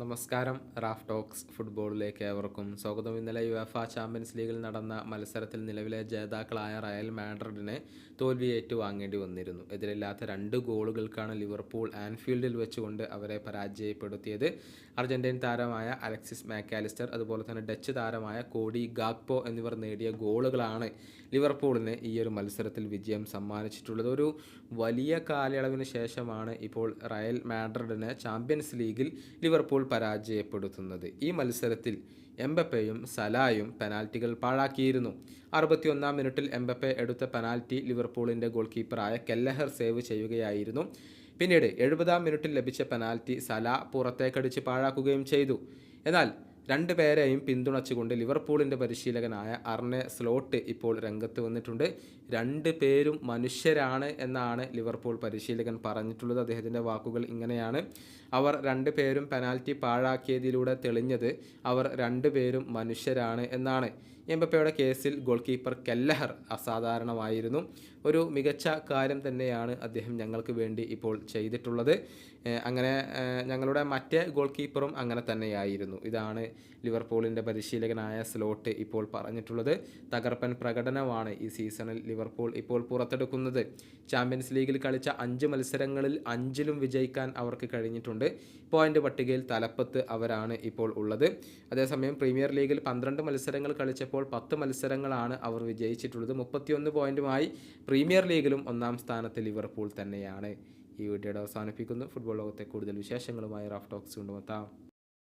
നമസ്കാരം. Raf talks ഫുട്ബോളിലേക്ക് ഏവർക്കും സ്വാഗതം. ഇന്നലെ യുഎഫ ചാമ്പ്യൻസ് ലീഗിൽ നടന്ന മത്സരത്തിൽ നിലവിലെ ജേതാക്കളായ റയൽ മാഡ്രിഡിനെ തോൽവി ഏറ്റുവാങ്ങേണ്ടി വന്നിരുന്നു. എതിരില്ലാത്ത രണ്ട് ഗോളുകൾക്കാണ് ലിവർപൂൾ ആൻഫീൽഡിൽ വെച്ചുകൊണ്ട് അവരെ പരാജയപ്പെടുത്തിയത്. അർജന്റീൻ താരമായ അലക്സിസ് മാക്കാലിസ്റ്റർ അതുപോലെ തന്നെ ഡച്ച് താരമായ കോഡി ഗാഗ്പോ എന്നിവർ നേടിയ ഗോളുകളാണ് ലിവർപൂളിന് ഈ ഒരു മത്സരത്തിൽ വിജയം സമ്മാനിച്ചിട്ടുള്ളത്. ഒരു വലിയ കാലയളവിന് ശേഷമാണ് ഇപ്പോൾ റയൽ മാഡ്രിഡിനെ ചാമ്പ്യൻസ് ലീഗിൽ ലിവർപൂൾ പരാജയപ്പെടുത്തുന്നത്. ഈ മത്സരത്തിൽ എംബപ്പയും സലായും പെനാൽറ്റികൾ പാഴാക്കിയിരുന്നു. അറുപത്തിയൊന്നാം മിനിറ്റിൽ എംബപ്പെ എടുത്ത പെനാൽറ്റി ലിവർപൂളിന്റെ ഗോൾ കീപ്പറായ കെല്ലഹർ സേവ് ചെയ്യുകയായിരുന്നു. പിന്നീട് എഴുപതാം മിനിറ്റിൽ ലഭിച്ച പെനാൽറ്റി സല പുറത്തേക്കടിച്ച് പാഴാക്കുകയും ചെയ്തു. എന്നാൽ രണ്ട് പേരെയും പിന്തുണച്ചുകൊണ്ട് ലിവർപൂളിന്റെ പരിശീലകനായ അർണെ സ്ലോട്ട് ഇപ്പോൾ രംഗത്ത് വന്നിട്ടുണ്ട്. രണ്ട് പേരും മനുഷ്യരാണ് എന്നാണ് ലിവർപൂൾ പരിശീലകൻ പറഞ്ഞിട്ടുള്ളത്. അദ്ദേഹത്തിന്റെ വാക്കുകൾ ഇങ്ങനെയാണ്. അവർ രണ്ട് പേരും പെനാൽറ്റി പാഴാക്കിയതിലൂടെ തെളിഞ്ഞത് അവർ രണ്ട് പേരും മനുഷ്യരാണ് എന്നാണ്. എംബപ്പയുടെ കേസിൽ ഗോൾ കീപ്പർ കെല്ലഹർ അസാധാരണമായിരുന്നു. ഒരു മികച്ച കാര്യം തന്നെയാണ് അദ്ദേഹം ഞങ്ങൾക്ക് വേണ്ടി ഇപ്പോൾ ചെയ്തിട്ടുള്ളത്. അങ്ങനെ ഞങ്ങളുടെ മറ്റേ ഗോൾ കീപ്പറും അങ്ങനെ തന്നെയായിരുന്നു. ഇതാണ് ലിവർപൂളിന്റെ പരിശീലകനായ സ്ലോട്ട് ഇപ്പോൾ പറഞ്ഞിട്ടുള്ളത് തകർപ്പൻ പ്രകടനമാണ് ഈ സീസണിൽ ലിവർപൂൾ ഇപ്പോൾ പുറത്തെടുക്കുന്നത്. ചാമ്പ്യൻസ് ലീഗിൽ കളിച്ച അഞ്ച് മത്സരങ്ങളിൽ അഞ്ചിലും വിജയിക്കാൻ അവർക്ക് കഴിഞ്ഞിട്ടുണ്ട്. പോയിന്റ് പട്ടികയിൽ തലപ്പത്ത് അവരാണ് ഇപ്പോൾ ഉള്ളത്. അതേസമയം പ്രീമിയർ ലീഗിൽ പന്ത്രണ്ട് മത്സരങ്ങൾ കളിച്ചപ്പോൾ പത്ത് മത്സരങ്ങളാണ് അവർ വിജയിച്ചിട്ടുള്ളത്. മുപ്പത്തിയൊന്ന് പോയിന്റുമായി പ്രീമിയർ ലീഗിലും ഒന്നാം സ്ഥാനത്ത് ലിവർപൂൾ തന്നെയാണ്. ഈ വീഡിയോയുടെ അവസാനിപ്പിക്കുന്നു. ഫുട്ബോൾ ലോകത്തെ കൂടുതൽ വിശേഷങ്ങളുമായി റാഫ് ടോക്സ് കൊണ്ടുമെത്താം